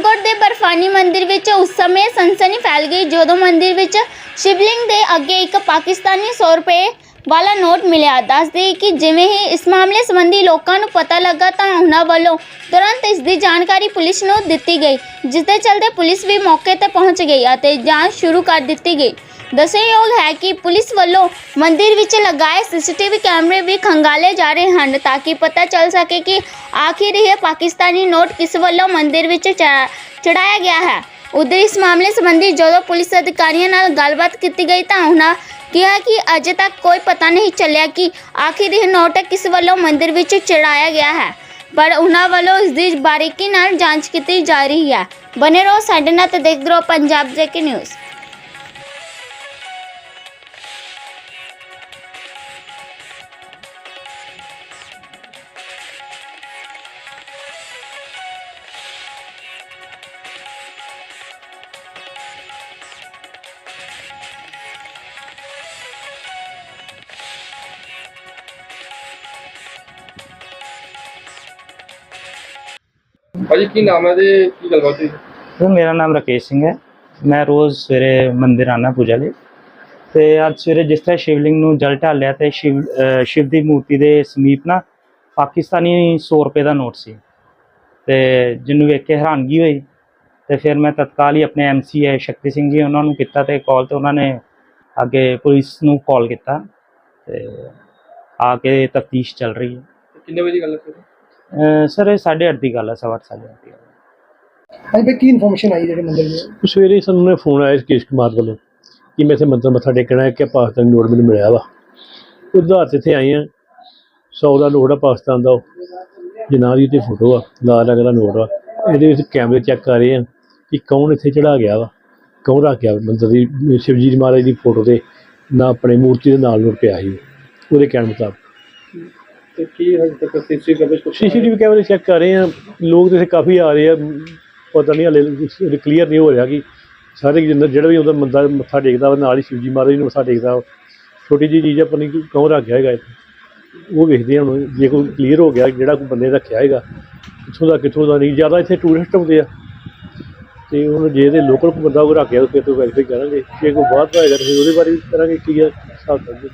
ਪਠਾਨਕੋਟ ਦੇ ਬਰਫਾਨੀ ਮੰਦਿਰ ਵਿੱਚ ਉਸ ਸਮੇਂ ਸਨਸਨੀ ਫੈਲ ਗਈ, ਜਦੋਂ ਮੰਦਿਰ ਵਿੱਚ ਸ਼ਿਵਲਿੰਗ ਦੇ ਅੱਗੇ ਇੱਕ ਪਾਕਿਸਤਾਨੀ 100 ਰੁਪਏ ਵਾਲਾ ਨੋਟ ਮਿਲਿਆ। ਦੱਸਦੇ ਕਿ ਜਿਵੇਂ ਹੀ ਇਸ ਮਾਮਲੇ ਸੰਬੰਧੀ ਲੋਕਾਂ ਨੂੰ ਪਤਾ ਲੱਗਾ ਤਾਂ ਉਹਨਾਂ ਵੱਲੋਂ ਤੁਰੰਤ ਇਸ ਦੀ ਜਾਣਕਾਰੀ ਪੁਲਿਸ ਨੂੰ ਦਿੱਤੀ ਗਈ, ਜਿਸ ਦੇ ਚਲਦੇ ਪੁਲਿਸ ਵੀ ਮੌਕੇ ਤੇ ਪਹੁੰਚ ਗਈ ਅਤੇ ਜਾਂਚ ਸ਼ੁਰੂ ਕਰ ਦਿੱਤੀ ਗਈ। ਦੱਸਣਯੋਗ ਹੈ ਕਿ ਪੁਲਿਸ ਵੱਲੋਂ ਮੰਦਿਰ ਵਿੱਚ ਲਗਾਏ ਸੀਸੀਟੀਵੀ ਕੈਮਰੇ ਵੀ ਖੰਗਾਲੇ ਜਾ ਰਹੇ ਹਨ ਤਾਂ ਕਿ ਪਤਾ ਚੱਲ ਸਕੇ ਕਿ ਆਖਿਰ ਇਹ ਪਾਕਿਸਤਾਨੀ ਨੋਟ ਕਿਸ ਵੱਲੋਂ ਮੰਦਿਰ ਵਿੱਚ ਚੜਾਇਆ ਗਿਆ ਹੈ। ਉਧਰ ਇਸ ਮਾਮਲੇ ਸੰਬੰਧੀ ਜਦੋਂ ਪੁਲਿਸ ਅਧਿਕਾਰੀਆਂ ਨਾਲ ਗੱਲਬਾਤ ਕੀਤੀ ਗਈ ਤਾਂ ਉਹਨਾਂ ਕਿਹਾ ਕਿ ਅਜੇ ਤੱਕ ਕੋਈ ਪਤਾ ਨਹੀਂ ਚੱਲਿਆ ਕਿ ਆਖਿਰ ਇਹ ਨੋਟ ਕਿਸ ਵੱਲੋਂ ਮੰਦਿਰ ਵਿੱਚ ਚੜਾਇਆ ਗਿਆ ਹੈ। ਪਰ ਉਹਨਾਂ ਵੱਲੋਂ ਇਸ ਦੀ ਬਾਰੀਕੀ ਨਾਲ ਜਾਂਚ ਕੀਤੀ ਜਾ ਰਹੀ ਹੈ। ਬਨੇ ਰਹੋ ਸਾਡੇ ਨਾਲ ਤੇ ਦੇਖਦੇ ਰਹੋ ਪੰਜਾਬ ਜੇਕੇ ਨਿਊਜ਼। ਭਾਜੀ ਕੀ ਨਾਮ ਹੈ ਤੇ ਕੀ ਗੱਲਬਾਤ ਹੋਈ? ਸਰ ਮੇਰਾ ਨਾਮ ਰਾਕੇਸ਼ ਸਿੰਘ ਹੈ। ਮੈਂ ਰੋਜ਼ ਸਵੇਰੇ ਮੰਦਿਰ ਆਉਣਾ ਪੂਜਾ ਲਈ। ਤੇ ਅੱਜ ਸਵੇਰੇ ਜਿਸ ਤਰ੍ਹਾਂ ਸ਼ਿਵਲਿੰਗ ਨੂੰ ਜਲ ਢਾਲਿਆ ਤੇ ਸ਼ਿਵ ਸ਼ਿਵ ਦੀ ਮੂਰਤੀ ਦੇ ਸਮੀਪ ਨਾ ਪਾਕਿਸਤਾਨੀ 100 ਰੁਪਏ ਦਾ ਨੋਟ ਸੀ। ਤੇ ਜਿਹਨੂੰ ਵੇਖ ਕੇ ਹੈਰਾਨਗੀ ਹੋਈ। ਤੇ ਫਿਰ ਮੈਂ ਤਤਕਾਲ ਹੀ ਆਪਣੇ ਐਮਸੀ ਹੈ ਸ਼ਕਤੀ ਸਿੰਘ ਜੀ ਉਹਨਾਂ ਨੂੰ ਕੀਤਾ ਤੇ ਕਾਲ ਤੇ ਉਹਨਾਂ ਨੇ ਅੱਗੇ ਪੁਲਿਸ ਨੂੰ ਕਾਲ ਕੀਤਾ। ਤੇ ਆ ਕੇ ਤਫਤੀਸ਼ ਚੱਲ ਰਹੀ ਹੈ। ਕਿੰਨੇ ਵਜੇ ਗੱਲ ਹੈ ਸਰ ਇਹ 8:30 ਦੀ ਗੱਲ ਹੈ ਸਵਾ ਅੱਠ ਸਾਢੇ ਅੱਠ ਦੀ ਗੱਲ ਹੈ। ਹਾਂਜੀ ਭਾਈ ਕੀ ਇਨਫੋਰਮੇਸ਼ਨ ਆਈ ਜਿਹੜੇ ਮੰਦਿਰ ਦੇ ਸਵੇਰੇ ਸਾਨੂੰ ਨੇ ਫੋਨ ਆਇਆ ਕੇਸ਼ ਕੁਮਾਰ ਵੱਲੋਂ ਕਿ ਮੈਂ ਇੱਥੇ ਮੰਦਰ ਮੱਥਾ ਟੇਕਣਾ ਹੈ ਕਿ ਪਾਕਿਸਤਾਨੀ ਨੋਟ ਮੈਨੂੰ ਮਿਲਿਆ ਵਾ। ਉਧਾਰ ਤੇ ਇੱਥੇ ਆਏ ਆ 100 ਦਾ ਨੋਟ ਆ ਪਾਕਿਸਤਾਨ ਦਾ ਉਹ। ਜਨਾਬ ਦੀ ਤੇ ਫੋਟੋ ਆ ਲਾਲ ਰੰਗ ਦਾ ਨੋਟ ਆ। ਇਹਦੇ ਵਿੱਚ ਕੈਮਰੇ ਚੈੱਕ ਕਰ ਰਹੇ ਆ ਕਿ ਕੌਣ ਇੱਥੇ ਚੜਾ ਗਿਆ ਵਾ ਕੌਣ ਰੱਖ ਗਿਆ ਮੰਦਰ ਦੀ ਸ਼ਿਵਜੀ ਮਹਾਰਾਜ ਦੀ ਫੋਟੋ ਤੇ ਨਾ ਆਪਣੇ ਮੂਰਤੀ ਦੇ ਨਾਲ ਨੋਟ ਪਿਆ ਸੀ। ਉਹਦੇ ਕਹਿਣ ਮੁਤਾਬਕ। ਤੇ ਕੀ ਹਜੇ ਤੱਕ ਸੀਸੀ ਕਵਰੇਜ ਕੁਛ ਸੀਸੀਟੀਵੀ ਕੈਮਰੇ ਚੈੱਕ ਕਰ ਰਹੇ ਆ ਲੋਕ ਤੇ ਇੱਥੇ ਕਾਫੀ ਆ ਰਹੇ ਆ। ਪਤਾ ਨਹੀਂ ਹਲੇ ਕਲੀਅਰ ਨਹੀਂ ਹੋ ਰਿਹਾ ਕਿ ਸਾਰੇ ਜਿੰਨਾ ਜਿਹੜਾ ਵੀ ਉਹਦਾ ਬੰਦਾ ਮੱਥਾ ਟੇਕਦਾ ਵਾ, ਨਾਲ ਹੀ ਸ਼ਿਵਜੀ ਮਹਾਰਾਜ ਨੂੰ ਮੱਥਾ ਟੇਕਦਾ ਵਾ। ਛੋਟੀ ਜਿਹੀ ਚੀਜ਼ ਆ ਪਤਾ ਨਹੀਂ ਕੌਣ ਰੱਖ ਗਿਆ ਹੈਗਾ ਉਹ ਵੇਖਦੇ ਹਾਂ ਹੁਣ, ਜੇ ਕੋਈ ਕਲੀਅਰ ਹੋ ਗਿਆ, ਜਿਹੜਾ ਕੋਈ ਬੰਦੇ ਰੱਖਿਆ ਹੈਗਾ, ਕਿੱਥੋਂ ਦਾ ਕਿੱਥੋਂ ਦਾ ਨਹੀਂ। ਜ਼ਿਆਦਾ ਇੱਥੇ ਟੂਰਿਸਟ ਆਉਂਦੇ ਆ। ਤੇ ਹੁਣ ਜੇ ਇਹਦੇ ਲੋਕਲ ਕੋਈ ਬੰਦਾ ਉਹ ਰੱਖ ਗਿਆ, ਫਿਰ ਤੋਂ ਵੈਰੀਫਾਈ ਕਰਾਂਗੇ। ਜੇ ਕੋਈ ਬਾਹਰ ਦਾ ਹੈਗਾ ਫਿਰ ਉਹਦੇ ਬਾਰੇ ਵੀ ਕਰਾਂਗੇ, ਕੀ ਹੈ ਹਿਸਾਬ ਕਰਦੇ